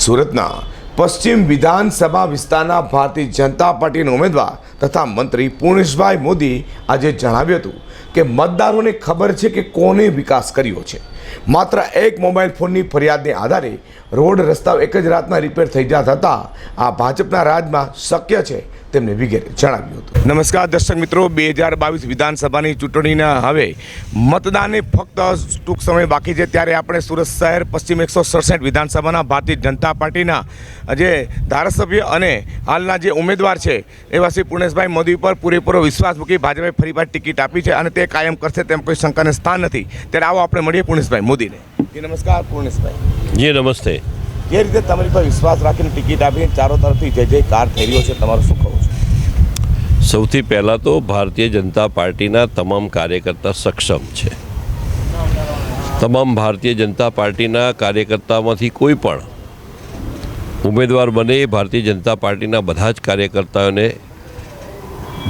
સુરતના પશ્ચિમ વિધાનસભા વિસ્તારના ભારતીય જનતા પાર્ટીના ઉમેદવાર તથા મંત્રી પૂર્ણેશભાઈ મોદી આજે જણાવ્યું હતું કે મતદારોને ખબર છે કે કોને વિકાસ કર્યો છે. માત્ર એક મોબાઈલ ફોનની ફરિયાદને આધારે રોડ રસ્તાઓ એક જ રાતના રિપેર થઈ જતા હતા. આ ભાજપના રાજમાં શક્ય છે તેમને વિગેરે જણાવ્યું હતું. નમસ્કાર દર્શક મિત્રો, બે હજાર બાવીસ વિધાનસભાની ચૂંટણીના હવે મતદાનને ફક્ત ટૂંક સમય બાકી છે ત્યારે આપણે સુરત શહેર, પશ્ચિમ એકસો સડસઠ વિધાનસભાના ભારતીય જનતા પાર્ટીના જે ધારાસભ્ય અને હાલના જે ઉમેદવાર છે એવા શ્રી પૂર્ણેશભાઈ મોદી પર પૂરેપૂરો વિશ્વાસ મૂકી ભાજપે ફરીવાર ટિકિટ આપી છે અને તે કાયમ કરશે તેમ કોઈ શંકાને સ્થાન નથી. ત્યારે આવો આપણે મળીએ પૂર્ણેશભાઈ મોદીને. જી નમસ્કાર પૂર્ણેશભાઈ. જી નમસ્તે. જે રીતે તમારી પર વિશ્વાસ રાખીને ટિકિટ આપીને ચારો તરફથી જે જે કાર થઈ રહ્યો છે તમારું શું કહું છું? સૌથી પહેલાં તો ભારતીય જનતા પાર્ટીના તમામ કાર્યકર્તા સક્ષમ છે. તમામ ભારતીય જનતા પાર્ટીના કાર્યકર્તામાંથી કોઈ પણ ઉમેદવાર બને એ ભારતીય જનતા પાર્ટીના બધા જ કાર્યકર્તાઓને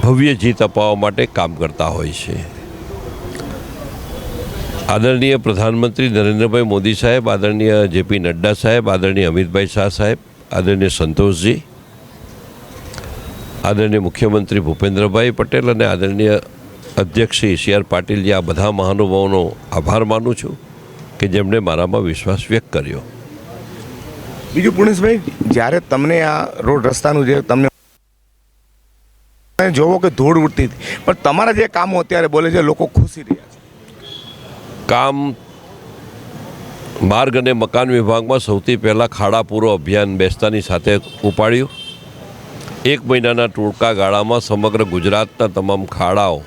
ભવ્ય જીત અપાવવા માટે કામ કરતા હોય છે. આદરણીય પ્રધાનમંત્રી નરેન્દ્રભાઈ મોદી સાહેબ, આદરણીય જેપી નડ્ડા સાહેબ, આદરણીય અમિતભાઈ શાહ સાહેબ, આદરણીય સંતોષજી, આદરણીય મુખ્યમંત્રી ભૂપેન્દ્રભાઈ પટેલ અને આદરણીય અધ્યક્ષ શ્રી સી આર પાટીલજી આ બધા મહાનુભાવોનો આભાર માનું છું કે જેમણે મારામાં વિશ્વાસ વ્યક્ત કર્યો. બીજું પુણેશભાઈ, જ્યારે તમને આ રોડ રસ્તાનું જે તમને જોવો કે ધૂળ ઉડતી હતી, પણ તમારા જે કામો અત્યારે બોલે છે, લોકો ખુશી રહ્યા છે. કામ માર્ગ અને મકાન વિભાગમાં સૌથી પહેલાં ખાડા પૂરો અભિયાન બેસતાની સાથે ઉપાડ્યું. એક મહિનાના ટૂંકા ગાળામાં સમગ્ર ગુજરાતના તમામ ખાડાઓ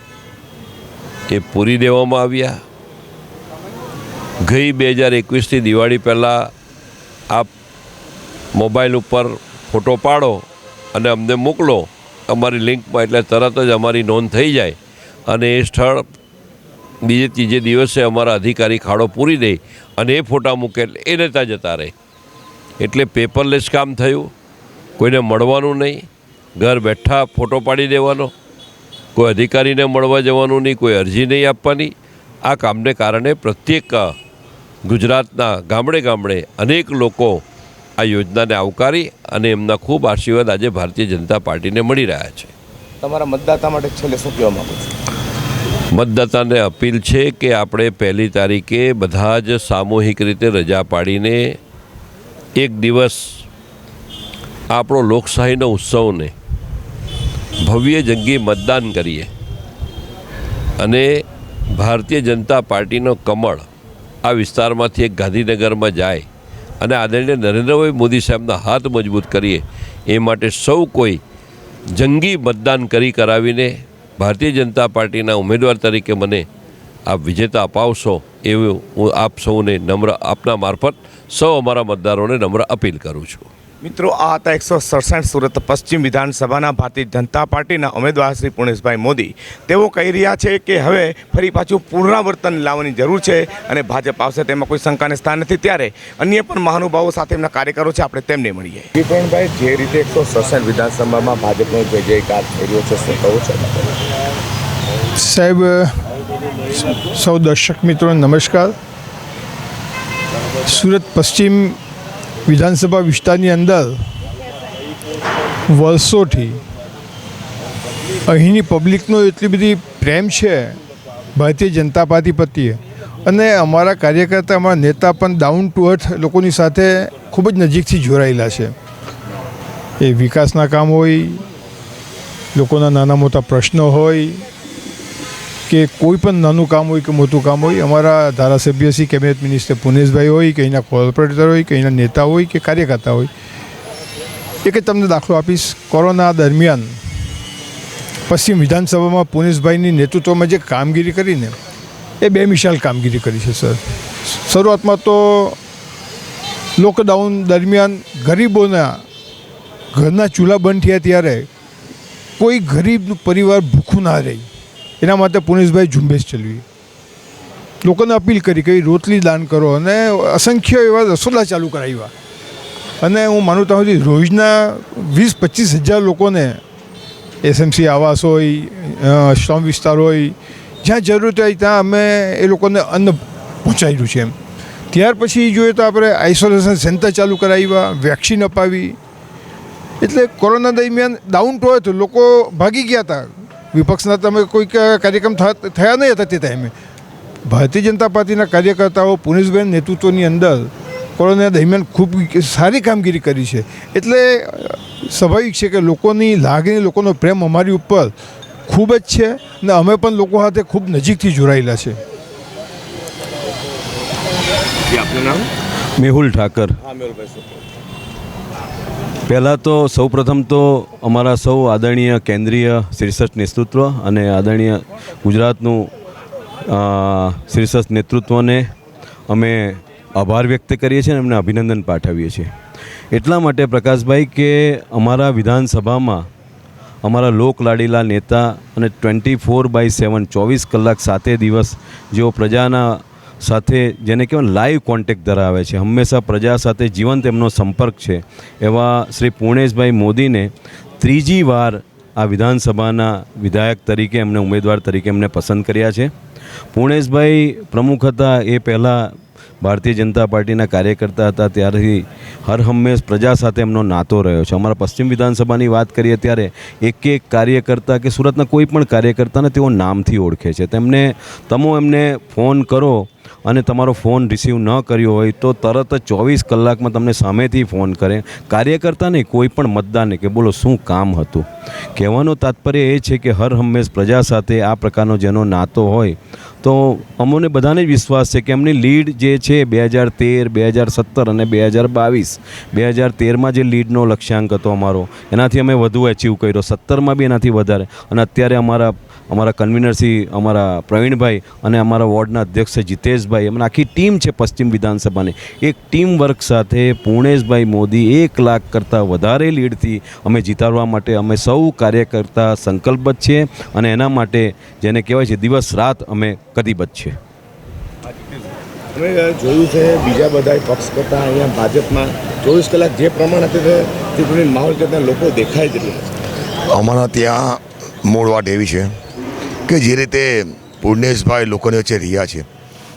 એ પૂરી દેવામાં આવ્યા. ગઈ બે હજાર એકવીસથી દિવાળી પહેલાં આપ મોબાઈલ ઉપર ફોટો પાડો અને અમને મોકલો. અમારી લિંકમાં એટલે તરત જ અમારી નોંધ થઈ જાય. અને એ સ્થળ બીજે ત્રીજે દિવસે અમારા અધિકારી ખાડો પૂરી દે અને એ ફોટા મૂકે એ લેતા જતા રહે. એટલે પેપરલેસ કામ થયું. કોઈને મળવાનું નહીં. ઘર બેઠા ફોટો પાડી દેવાનો. કોઈ અધિકારીને મળવા જવાનું નહીં, કોઈ અરજી નહીં આપવાની. આ કામને કારણે પ્રત્યેક ગુજરાતના ગામડે ગામડે અનેક લોકો આ યોજનાને આવકારી અને એમના ખૂબ આશીર્વાદ આજે ભારતીય જનતા પાર્ટીને મળી રહ્યા છે. તમારા મતદાતા માટે છેલ્લે શું કહેવા માગું છું? મતદાતાને અપીલ છે કે આપણે પહેલી તારીખે બધા જ સામૂહિક રીતે રજા પાડીને એક દિવસ આપણો લોકશાહીનો ઉત્સવને ભવ્ય જંગી મતદાન કરીએ. અને ભારતીય જનતા પાર્ટીનો કમળ આ વિસ્તારમાંથી એક ગાંધીનગરમાં જાય અને આદરણીય નરેન્દ્રભાઈ મોદી સાહેબના હાથ મજબૂત કરીએ, એ માટે સૌ કોઈ જંગી મતદાન કરી કરાવીને ભારતીય જનતા પાર્ટીના ઉમેદવાર તરીકે મને આપ વિજેતા અપાવશો એવું હું આપ સૌને નમ્ર આપના મારફત સૌ અમારા મતદારોને નમ્ર અપીલ કરું છું. મિત્રો આ હતા એકસો સડસઠ સુરત પશ્ચિમ વિધાનસભાના ભારતીય જનતા પાર્ટીના ઉમેદવાર શ્રી પુણેશભાઈ મોદી. તેઓ કહી રહ્યા છે કે હવે ફરી પાછું પુનરાવર્તન લાવવાની જરૂર છે અને ભાજપ આવશે તેમાં કોઈ શંકાને સ્થાન નથી ત્યારે. અન્ય પણ મહાનુભાવો સાથે એમના કાર્યકરો છે આપણે તેમને મળીએ. વિપણભાઈ જે રીતે એકસો સડસઠ વિધાનસભામાં ભાજપનો જય જયકાર થઈ રહ્યો છે શું કહું છે? સાહેબ સૌ દર્શક મિત્રો નમસ્કાર. સુરત પશ્ચિમ વિધાનસભા વિસ્તારની અંદર વર્ષોથી અહીંની પબ્લિકનો એટલી બધી પ્રેમ છે, ભારતીય જનતા પાર્ટી પ્રત્યે. અને અમારા કાર્યકર્તા, અમારા નેતા પણ ડાઉન ટુ અર્થ લોકોની સાથે ખૂબ જ નજીકથી જોડાયેલા છે. એ વિકાસના કામ હોય, લોકોના નાના મોટા પ્રશ્નો હોય કે કોઈ પણ નાનું કામ હોય કે મોટું કામ હોય, અમારા ધારાસભ્ય શ્રી, કેબિનેટ મિનિસ્ટર પુનેશભાઈ હોય કે અહીંના કોર્પોરેટર હોય કે અહીંના નેતા હોય કે કાર્યકર્તા હોય એક જ તમને દાખલો આપીશ. કોરોના દરમિયાન પશ્ચિમ વિધાનસભામાં પુનેશભાઈની નેતૃત્વમાં જે કામગીરી કરીને, એ બે મિશાલ કામગીરી કરી છે, સર. શરૂઆતમાં તો લોકડાઉન દરમિયાન ગરીબોના ઘરના ચૂલા બંધ થયા ત્યારે કોઈ ગરીબ પરિવાર ભૂખું ના રહે. એના માટે પુનેશભાઈ ઝુંબેશ ચલવી. લોકોને અપીલ કરી કે રોટલી દાન કરો અને અસંખ્ય એવા રસોડા ચાલુ કરાવ્યા. અને હું માનું ત્યાં રોજના વીસ પચીસ હજાર લોકોને એસએમસી આવાસ હોય શ્રમ વિસ્તાર હોય, જ્યાં જરૂરત હોય ત્યાં અમે એ લોકોને અન્ન પહોંચાડ્યું છે એમ. ત્યાર પછી જોઈએ તો આપણે આઇસોલેશન સેન્ટર ચાલુ કરાવ્યા, વેક્સિન અપાવી. એટલે કોરોના દરમિયાન ડાઉન ટુ અર્થ લોકો ભાગી ગયા હતા. વિપક્ષના તમે કોઈક કાર્યક્રમ થયા નહીં હતા તે ટાઈમે. ભારતીય જનતા પાર્ટીના કાર્યકર્તાઓ પુનેશભાઈ નેતૃત્વની અંદર કોરોના દરમિયાન ખૂબ સારી કામગીરી કરી છે. એટલે સ્વાભાવિક છે કે લોકોની લાગણી લોકોનો પ્રેમ અમારી ઉપર ખૂબ જ છે અને અમે પણ લોકો સાથે ખૂબ નજીકથી જોડાયેલા છે. આપનું નામ? મેહુલ ઠાકર. હા મેહુલભાઈ પહેલાં તો સૌપ્રથમ તો અમારા સૌ આદરણીય કેન્દ્રીય શીર્ષક નેતૃત્વ અને આદરણીય ગુજરાતનું શીર્ષક નેતૃત્વને અમે આભાર વ્યક્ત કરીએ છીએ અને એમને અભિનંદન પાઠવીએ છીએ. એટલા માટે પ્રકાશભાઈ કે અમારા વિધાનસભામાં અમારા લોકલાડીલા નેતા અને ટ્વેન્ટી ફોર બાય સેવન ચોવીસ કલાક સાતે દિવસ જેઓ પ્રજાના સાથે જેને કહેવાય લાઈવ કોન્ટેક્ટ ધરાવે છે. હંમેશા પ્રજા સાથે જીવંત એમનો સંપર્ક છે. એવા શ્રી પૂર્ણેશભાઈ મોદીને ત્રીજી વાર આ વિધાનસભાના વિધાયક તરીકે એમને, ઉમેદવાર તરીકે એમને પસંદ કર્યા છે. પૂર્ણેશભાઈ પ્રમુખ હતા, એ પહેલાં ભારતીય જનતા પાર્ટીના કાર્યકર્તા હતા. ત્યારથી હર હંમેશ પ્રજા સાથે એમનો નાતો રહ્યો છે. અમારા પશ્ચિમ વિધાનસભાની વાત કરીએ ત્યારે એક એક કાર્યકર્તા કે સુરતના કોઈ પણ કાર્યકર્તાને તેઓ નામથી ઓળખે છે. તેમને, તમો એમને ફોન કરો અને તમારો ફોન રિસીવ ન કર્યો હોય તો તરત જ ચોવીસ કલાકમાં તમને સામેથી ફોન કરે. કાર્યકર્તા નહીં, કોઈ પણ મતદારને કે બોલો શું કામ હતું? કહેવાનો તાત્પર્ય એ છે કે હર હંમેશ પ્રજા સાથે આ પ્રકારનો જેનો નાતો હોય, તો અમોને બધાને જ વિશ્વાસ છે કે એમની લીડ જે છે બે હજાર તેર, બે હજાર સત્તર અને બે હજાર બાવીસ, બે હજાર તેરમાં જે લીડનો લક્ષ્યાંક હતો અમારો, એનાથી અમે વધુ એચીવ કર્યો. સત્તરમાં બી એનાથી વધારે. અને અત્યારે અમારા અમારા કન્વીનરશ્રી અમારા પ્રવીણભાઈ અને અમારા વોર્ડના અધ્યક્ષ છે જીતેશભાઈ એમને આખી ટીમ છે પશ્ચિમ વિધાનસભાની. એક ટીમ વર્ક સાથે પૂર્ણેશભાઈ મોદી એક લાખ કરતાં વધારે લીડથી અમે જીતાડવા માટે અમે સૌ કાર્યકર્તા સંકલ્પબદ્ધ છીએ અને એના માટે જેને કહેવાય છે દિવસ રાત અમે કદીબદ્ધ છીએ. અમે જોયું છે બીજા બધા પક્ષ કરતાં અહીંયા ભાજપમાં ચોવીસ કલાક જે પ્રમાણે હતી ચૂંટણી માહોલ કરતાં લોકો દેખાય જ રહ્યા છે. અમારા ત્યાં મૂળ વાત એવી છે કે જે રીતે પૂર્ણેશભાઈ લોકોની વચ્ચે રહ્યા છે.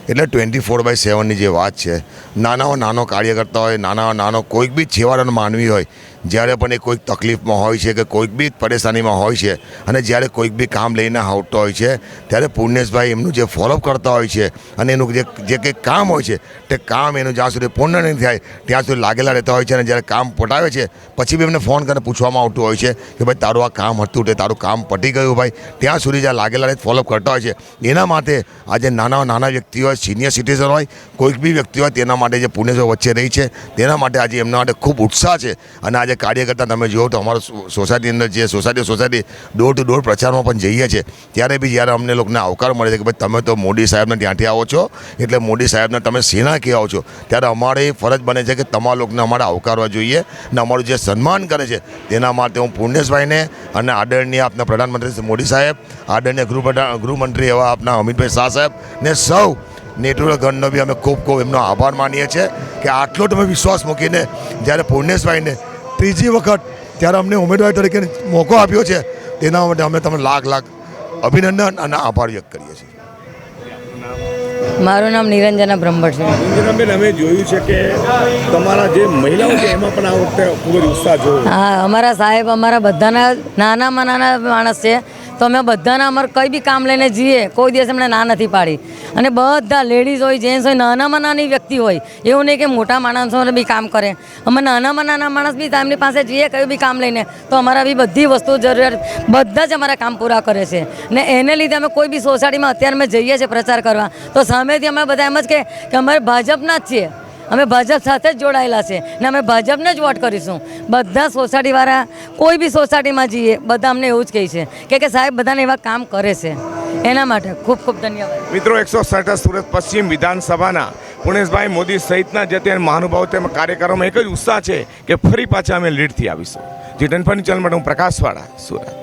એટલે ટ્વેન્ટી ફોર બાય સેવનની જે વાત છે નાનામાં નાનો કાર્યકર્તા હોય નાના નાનો કોઈક બી છેવાડાનો માનવી હોય, જ્યારે પણ એ કોઈક તકલીફમાં હોય છે કે કોઈક બી પરેશાનીમાં હોય છે અને જ્યારે કોઈક બી કામ લઈને આવતો હોય છે, ત્યારે પૂર્ણેશભાઈ એમનું જે ફોલોઅપ કરતા હોય છે અને એનું જે જે કંઈક કામ હોય છે, તે કામ એનું જ્યાં સુધી પૂર્ણ નહીં થાય, ત્યાં સુધી લાગેલા રહેતા હોય છે અને જ્યારે કામ પટાવે છે, પછી બી એમને ફોન કરીને પૂછવામાં આવતું હોય છે કે ભાઈ તારું આ કામ હતું તે તારું કામ પટી ગયું ભાઈ, ત્યાં સુધી જ્યાં લાગેલા રહે ફોલોઅપ કરતા હોય છે. એના માટે આજે નાના નાના વ્યક્તિ હોય સિનિયર સિટીઝન હોય કોઈક બી વ્યક્તિ હોય, તેના માટે જે પુણ્ય વચ્ચે રહી છે. તેના માટે આજે એમના માટે ખૂબ ઉત્સાહ છે. અને આજે કાર્યકર્તા તમે જુઓ તો અમારો સોસાયટી અંદર જે society society door to door પ્રચારમાં પણ જઈએ છીએ. ત્યારે બી જ્યારે અમને લોકોને આવકાર મળે છે કે ભાઈ તમે તો મોદી સાહેબને ત્યાંથી આવો છો, એટલે મોદી સાહેબને તમે સેના કહેવાઓ છો, ત્યારે અમારે ફરજ બને છે કે તમારા લોકોને અમારે આવકારવા જોઈએ અને અમારું જે સન્માન કરે છે, તેના માટે હું પૂર્ણેશભાઈને અને આદરણીય આપના પ્રધાનમંત્રી મોદી સાહેબ, આદરણીય ગૃહ ગૃહમંત્રી એવા આપના અમિતભાઈ શાહ સાહેબ ને સૌ નેતૃત્વગણનો બી અમે ખૂબ ખૂબ એમનો આભાર માનીએ છીએ કે આટલો તમે વિશ્વાસ મૂકીને જ્યારે પૂર્ણેશભાઈને ત્રીજી વખત ત્યારે અમને ઉમેદવાર તરીકે મોકો આપ્યો છે તેના માટે અમે તમને લાખ લાખ અભિનંદન અને આભાર વ્યક્ત કરીએ છીએ. મારું નામ નિરંજના બ્રહ્મભટ્ટ છે. ઇન્દિરાબેન અમે જોયું છે કે તમારા જે મહિલાઓ છે એમાં પણ આ વખતે ખૂબ જ ઉત્સાહ જોયો હા અમારા સાહેબ અમારા બધાના નાનામાં નાના માણસ છે. તો અમે બધાના અમારે કંઈ બી કામ લઈને જઈએ, કોઈ દિવસ એમણે ના નથી પાડી. અને બધા લેડીઝ હોય જેન્ટ્સ હોય, નાનામાં નાની વ્યક્તિ હોય, એવું નહીં કે મોટા માણસોને બી કામ કરે. અમે નાનામાં નાના માણસ બી એમની પાસે જઈએ કયું બી કામ લઈને, તો અમારા બી બધી વસ્તુ જરૂરિયાત, બધા જ અમારા કામ પૂરા કરે છે. ને એને લીધે અમે કોઈ બી સોસાયટીમાં અત્યારે અમે જઈએ છીએ પ્રચાર કરવા, તો સામેથી અમે બધા એમ જ કે કે અમે ભાજપના જ છીએ. અમે ભાજપ સાથે જ જોડાયેલા છે ને અમે ભાજપને જ વોટ કરીશું. બધા સોસાયટીવાળા, કોઈ બી સોસાયટીમાં જઈએ, બધા અમને એવું જ કહે છે કે કે સાહેબ બધાને એવા કામ કરે છે. એના માટે ખૂબ ખૂબ ધન્યવાદ. મિત્રો, એકસો સડસઠ સુરત પશ્ચિમ વિધાનસભાના પુણેશભાઈ મોદી સહિતના જે તે મહાનુભાવો તેમાં કાર્યક્રમમાં એક જ ઉત્સાહ છે કે ફરી પાછા અમે લીડથી આવીશું. જીટન ફર્નિચર માટે હું પ્રકાશવાળા, સુરત.